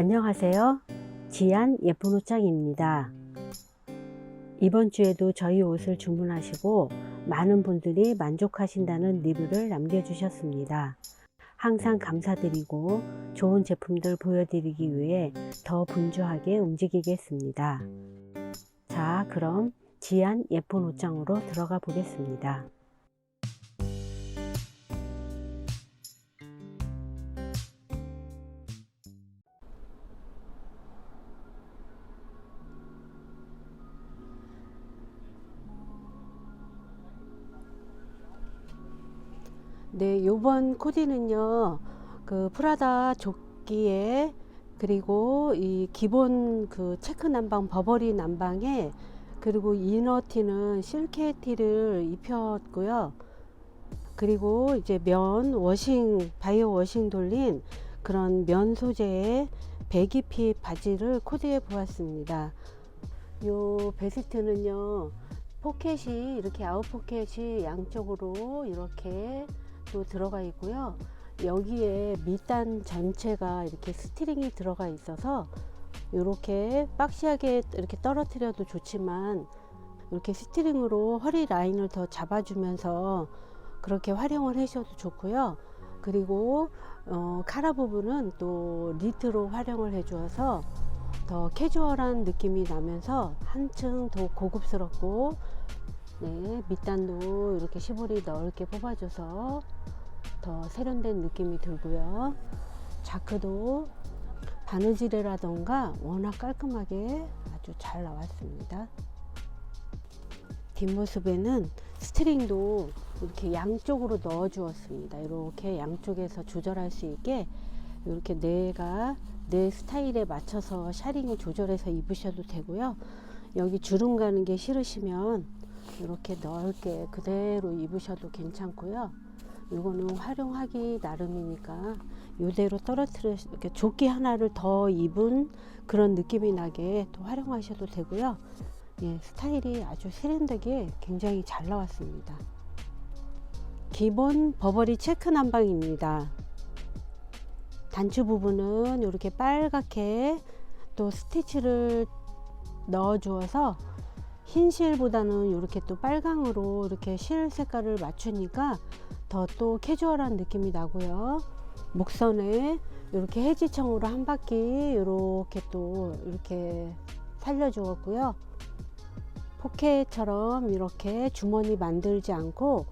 안녕하세요. 지안 예쁜 옷장입니다. 이번 주에도 저희 옷을 주문하시고 많은 분들이 만족하신다는 리뷰를 남겨주셨습니다. 항상 감사드리고 좋은 제품들 보여드리기 위해 더 분주하게 움직이겠습니다. 자, 그럼 지안 예쁜 옷장으로 들어가 보겠습니다. 네, 요번 코디는요, 그 프라다 조끼에 그리고 이 기본 그 체크 남방 버버리 남방에 그리고 이너티는 실케 티를 입혔고요. 그리고 이제 면 워싱 바이오 워싱 돌린 그런 면 소재의 배기피 바지를 코디해 보았습니다. 요 베스트는요 포켓이 이렇게 아웃 포켓이 양쪽으로 이렇게 또 들어가 있고요. 여기에 밑단 전체가 이렇게 스트링이 들어가 있어서 이렇게 박시하게 이렇게 떨어뜨려도 좋지만 이렇게 스트링으로 허리 라인을 더 잡아주면서 그렇게 활용을 하셔도 좋고요. 그리고 어, 카라 부분은 또 니트로 활용을 해주어서 더 캐주얼한 느낌이 나면서 한층 더 고급스럽고 네, 밑단도 이렇게 시볼이 넓게 뽑아줘서 더 세련된 느낌이 들고요. 자크도 바느질이라던가 워낙 깔끔하게 아주 잘 나왔습니다. 뒷모습에는 스트링도 이렇게 양쪽으로 넣어 주었습니다. 이렇게 양쪽에서 조절할 수 있게 이렇게 내가 내 스타일에 맞춰서 샤링을 조절해서 입으셔도 되고요. 여기 주름 가는 게 싫으시면 이렇게 넓게 그대로 입으셔도 괜찮고요. 이거는 활용하기 나름이니까 이대로 떨어뜨려 이렇게 조끼 하나를 더 입은 그런 느낌이 나게 또 활용하셔도 되고요. 예, 스타일이 아주 세련되게 굉장히 잘 나왔습니다. 기본 버버리 체크 남방입니다. 단추 부분은 이렇게 빨갛게 또 스티치를 넣어 주어서 흰 실보다는 이렇게 또 빨강으로 이렇게 실 색깔을 맞추니까 더 또 캐주얼한 느낌이 나고요. 목선에 이렇게 해지청으로 한 바퀴 이렇게 또 이렇게 살려 주었고요. 포켓처럼 이렇게 주머니 만들지 않고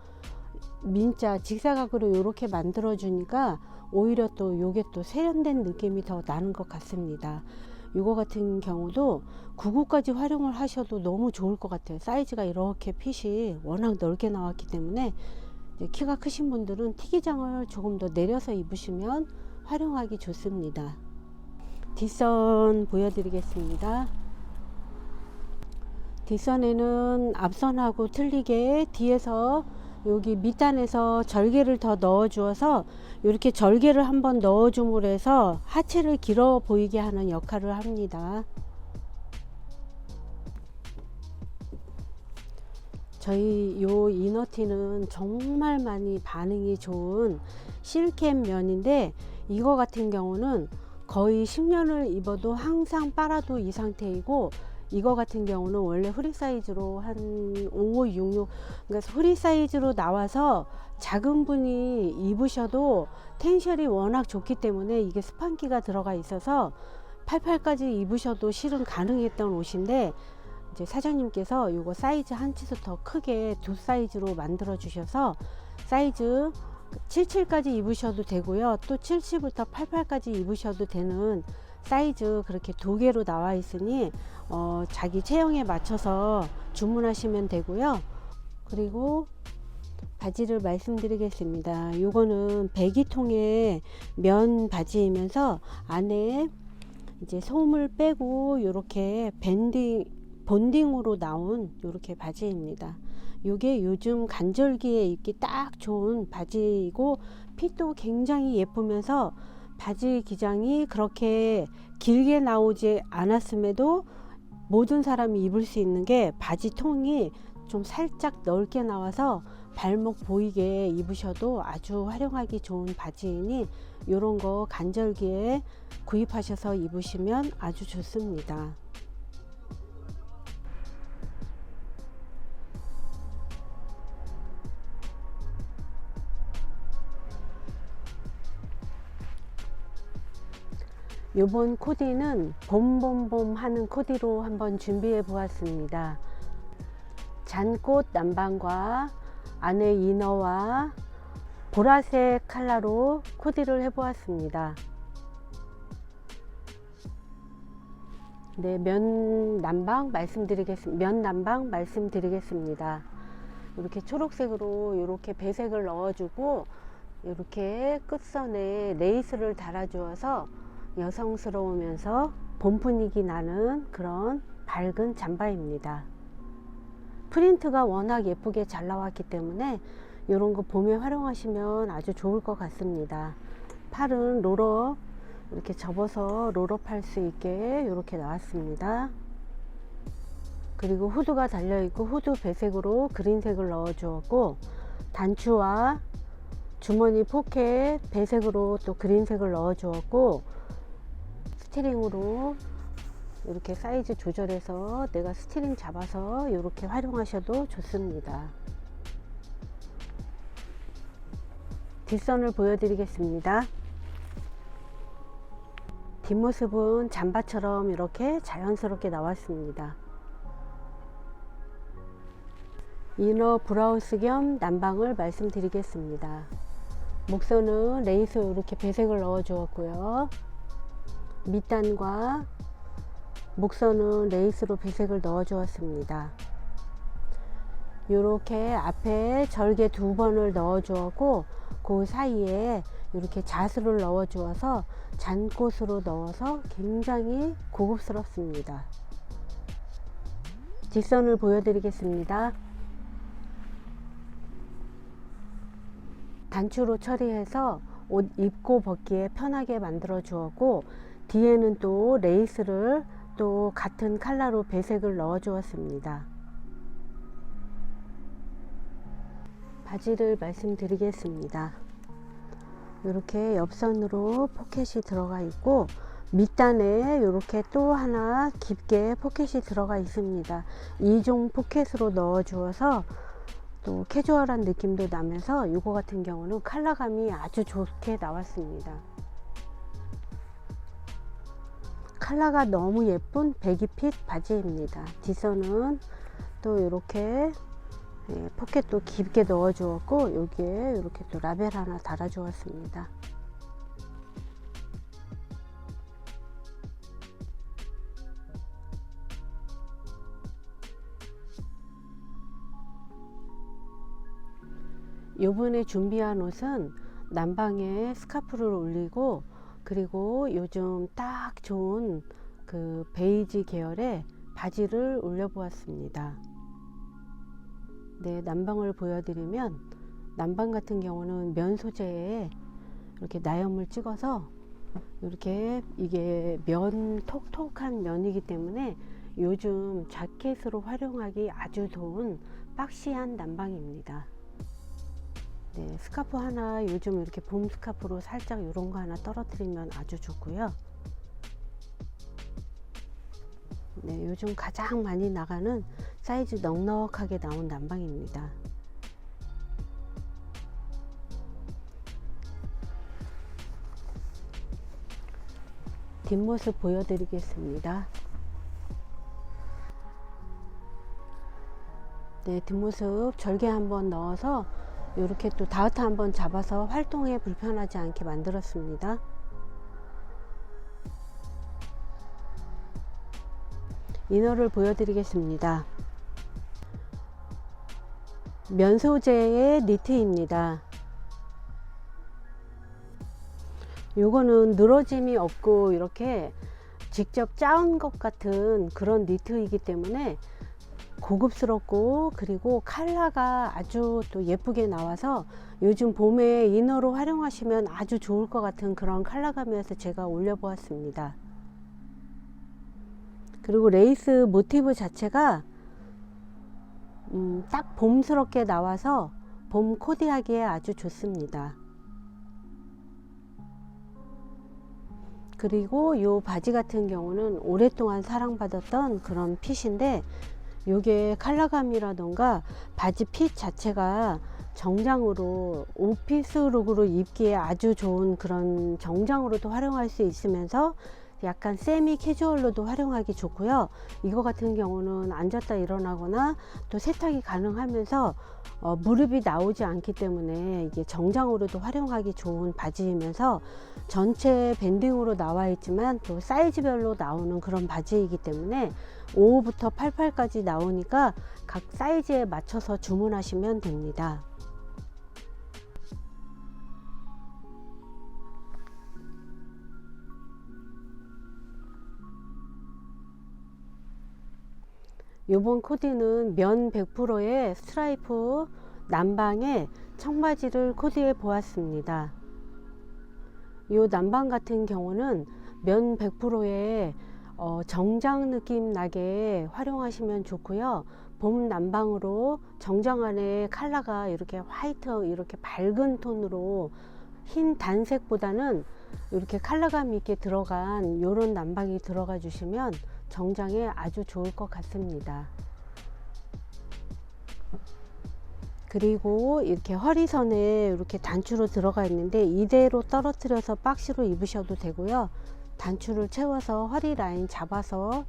민자 직사각으로 이렇게 만들어 주니까 오히려 또 요게 또 세련된 느낌이 더 나는 것 같습니다. 이거 같은 경우도 99까지 활용을 하셔도 너무 좋을 것 같아요. 사이즈가 이렇게 핏이 워낙 넓게 나왔기 때문에 키가 크신 분들은 티기장을 조금 더 내려서 입으시면 활용하기 좋습니다. 뒷선 보여드리겠습니다. 뒷선에는 앞선하고 틀리게 뒤에서 여기 밑단에서 절개를 더 넣어 주어서 이렇게 절개를 한번 넣어 줌으로 해서 하체를 길어 보이게 하는 역할을 합니다. 저희 요 이너티는 정말 많이 반응이 좋은 실캠 면인데 이거 같은 경우는 거의 10년을 입어도 항상 빨아도 이 상태이고 이거 같은 경우는 원래 프리 사이즈로 한 5, 6, 6 그러니까 프리 사이즈로 나와서 작은 분이 입으셔도 텐션이 워낙 좋기 때문에 이게 스판기가 들어가 있어서 88까지 입으셔도 실은 가능했던 옷인데 이제 사장님께서 이거 사이즈 한 치수 더 크게 두 사이즈로 만들어 주셔서 사이즈 77까지 입으셔도 되고요. 또 70부터 88까지 입으셔도 되는 사이즈 그렇게 두 개로 나와 있으니 어, 자기 체형에 맞춰서 주문하시면 되고요. 그리고 바지를 말씀드리겠습니다. 요거는 배기통의 면 바지이면서 안에 이제 솜을 빼고 이렇게 밴딩 본딩으로 나온 이렇게 바지입니다. 이게 요즘 간절기에 입기 딱 좋은 바지이고 핏도 굉장히 예쁘면서 바지 기장이 그렇게 길게 나오지 않았음에도 모든 사람이 입을 수 있는 게 바지 통이 좀 살짝 넓게 나와서 발목 보이게 입으셔도 아주 활용하기 좋은 바지이니 이런 거 간절기에 구입하셔서 입으시면 아주 좋습니다. 요번 코디는 봄봄봄 하는 코디로 한번 준비해 보았습니다. 잔꽃 남방과 안에 이너와 보라색 컬러로 코디를 해 보았습니다. 네, 면 남방 말씀드리겠습니다. 면 남방 말씀드리겠습니다. 이렇게 초록색으로 이렇게 배색을 넣어주고 이렇게 끝선에 레이스를 달아주어서 여성스러우면서 봄 분위기 나는 그런 밝은 잠바입니다. 프린트가 워낙 예쁘게 잘 나왔기 때문에 이런 거 봄에 활용하시면 아주 좋을 것 같습니다. 팔은 롤업 이렇게 접어서 롤업 할 수 있게 이렇게 나왔습니다. 그리고 후드가 달려 있고 후드 배색으로 그린색을 넣어 주었고 단추와 주머니 포켓 배색으로 또 그린색을 넣어 주었고 스티링으로 이렇게 사이즈 조절해서 내가 스티링 잡아서 이렇게 활용하셔도 좋습니다. 뒷선을 보여드리겠습니다. 뒷모습은 잠바처럼 이렇게 자연스럽게 나왔습니다. 이너 브라우스 겸 난방을 말씀드리겠습니다. 목선은 레이스 이렇게 배색을 넣어 주었고요. 밑단과 목선은 레이스로 배색을 넣어 주었습니다. 이렇게 앞에 절개 두 번을 넣어 주었고 그 사이에 이렇게 자수를 넣어 주어서 잔꽃으로 넣어서 굉장히 고급스럽습니다. 뒷선을 보여드리겠습니다. 단추로 처리해서 옷 입고 벗기에 편하게 만들어 주었고 뒤에는 또 레이스를 또 같은 컬러로 배색을 넣어 주었습니다. 바지를 말씀드리겠습니다. 이렇게 옆선으로 포켓이 들어가 있고 밑단에 이렇게 또 하나 깊게 포켓이 들어가 있습니다. 이종 포켓으로 넣어 주어서 또 캐주얼한 느낌도 나면서 이거 같은 경우는 컬러감이 아주 좋게 나왔습니다. 컬러가 너무 예쁜 배기핏 바지입니다. 뒷선은 또 이렇게 예, 포켓도 깊게 넣어 주었고 여기에 이렇게 또 라벨 하나 달아 주었습니다. 요번에 준비한 옷은 난방에 스카프를 올리고 그리고 요즘 딱 좋은 그 베이지 계열의 바지를 올려 보았습니다. 네, 난방을 보여드리면 난방 같은 경우는 면 소재에 이렇게 나염을 찍어서 이렇게 이게 면 톡톡한 면이기 때문에 요즘 자켓으로 활용하기 아주 좋은 박시한 난방입니다. 네, 스카프 하나 요즘 이렇게 봄 스카프로 살짝 이런 거 하나 떨어뜨리면 아주 좋고요. 네, 요즘 가장 많이 나가는 사이즈 넉넉하게 나온 난방입니다. 뒷모습 보여드리겠습니다. 네, 뒷모습 절개 한번 넣어서 이렇게 또 다우트 한번 잡아서 활동에 불편하지 않게 만들었습니다. 이너를 보여드리겠습니다. 면 소재의 니트입니다. 요거는 늘어짐이 없고 이렇게 직접 짜은 것 같은 그런 니트이기 때문에 고급스럽고 그리고 컬러가 아주 또 예쁘게 나와서 요즘 봄에 이너로 활용하시면 아주 좋을 것 같은 그런 컬러감이어서 제가 올려보았습니다. 그리고 레이스 모티브 자체가 음, 딱 봄스럽게 나와서 봄 코디하기에 아주 좋습니다. 그리고 이 바지 같은 경우는 오랫동안 사랑받았던 그런 핏인데 요게 컬러감이라던가 바지 핏 자체가 정장으로 오피스룩으로 입기에 아주 좋은 그런 정장으로도 활용할 수 있으면서 약간 세미 캐주얼로도 활용하기 좋고요. 이거 같은 경우는 앉았다 일어나거나 또 세탁이 가능하면서 어, 무릎이 나오지 않기 때문에 이게 정장으로도 활용하기 좋은 바지이면서 전체 밴딩으로 나와 있지만 또 사이즈별로 나오는 그런 바지이기 때문에 5부터 88까지 나오니까 각 사이즈에 맞춰서 주문하시면 됩니다. 요번 코디는 면 100%의 스트라이프 남방에 청바지를 코디해 보았습니다. 요 남방 같은 경우는 면 100%의 어, 정장 느낌 나게 활용하시면 좋고요. 봄 남방으로 정장 안에 컬러가 이렇게 화이트 이렇게 밝은 톤으로 흰 단색보다는 이렇게 컬러감 있게 들어간 요런 남방이 들어가 주시면 정장에 아주 좋을 것 같습니다. 그리고 이렇게 허리선에 이렇게 단추로 들어가 있는데 이대로 떨어뜨려서 박시로 입으셔도 되고요. 단추를 채워서 허리 라인 잡아서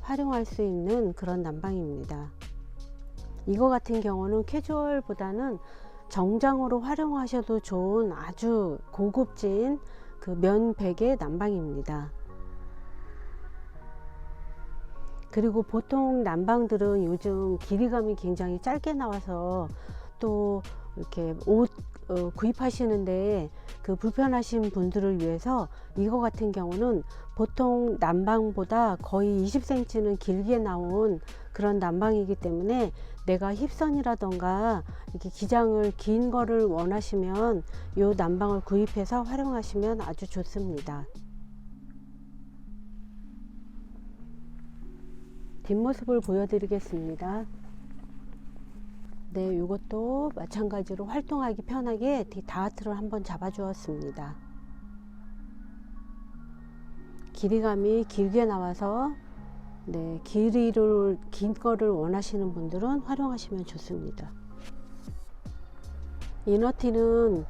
활용할 수 있는 그런 난방입니다. 이거 같은 경우는 캐주얼보다는 정장으로 활용하셔도 좋은 아주 고급진 그 면백의 난방입니다. 그리고 보통 난방들은 요즘 길이감이 굉장히 짧게 나와서 또 이렇게 옷 어, 구입하시는데 그 불편하신 분들을 위해서 이거 같은 경우는 보통 난방보다 거의 20cm는 길게 나온 그런 난방이기 때문에 내가 힙선이라던가 이렇게 기장을 긴 거를 원하시면 이 난방을 구입해서 활용하시면 아주 좋습니다. 뒷모습을 보여드리겠습니다. 네, 이것도 마찬가지로 활동하기 편하게 다하트를 한번 잡아 주었습니다. 길이감이 길게 나와서 네, 길이를 긴 거를 원하시는 분들은 활용하시면 좋습니다. 이너티는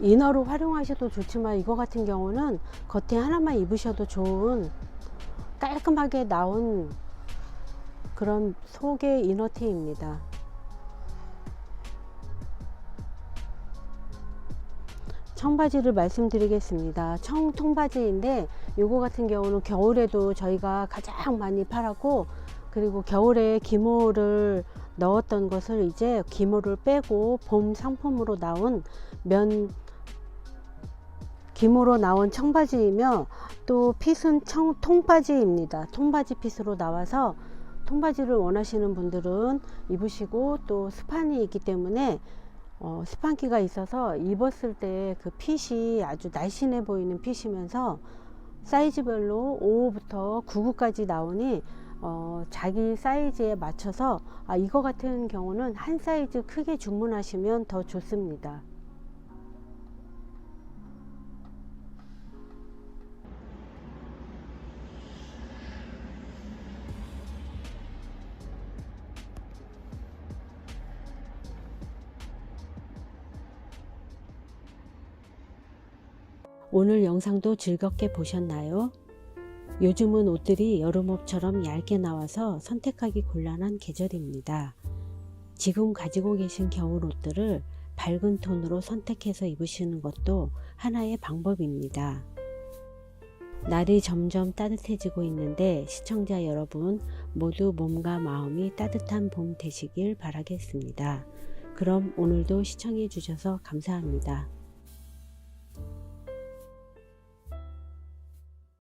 이너로 활용하셔도 좋지만 이거 같은 경우는 겉에 하나만 입으셔도 좋은 깔끔하게 나온 그런 속의 이너티입니다. 청바지를 말씀드리겠습니다. 청 통바지인데 요거 같은 경우는 겨울에도 저희가 가장 많이 팔았고 그리고 겨울에 기모를 넣었던 것을 이제 기모를 빼고 봄 상품으로 나온 면 기모로 나온 청바지이며 또 핏은 청, 통바지입니다. 통바지 핏으로 나와서 통바지를 원하시는 분들은 입으시고 또 스판이 있기 때문에 어, 스판기가 있어서 입었을 때 그 핏이 아주 날씬해 보이는 핏이면서 사이즈별로 5호부터 99까지 나오니 어, 자기 사이즈에 맞춰서 아, 이거 같은 경우는 한 사이즈 크게 주문하시면 더 좋습니다. 오늘 영상도 즐겁게 보셨나요? 요즘은 옷들이 여름옷처럼 얇게 나와서 선택하기 곤란한 계절입니다. 지금 가지고 계신 겨울 옷들을 밝은 톤으로 선택해서 입으시는 것도 하나의 방법입니다. 날이 점점 따뜻해지고 있는데 시청자 여러분 모두 몸과 마음이 따뜻한 봄 되시길 바라겠습니다. 그럼 오늘도 시청해 주셔서 감사합니다.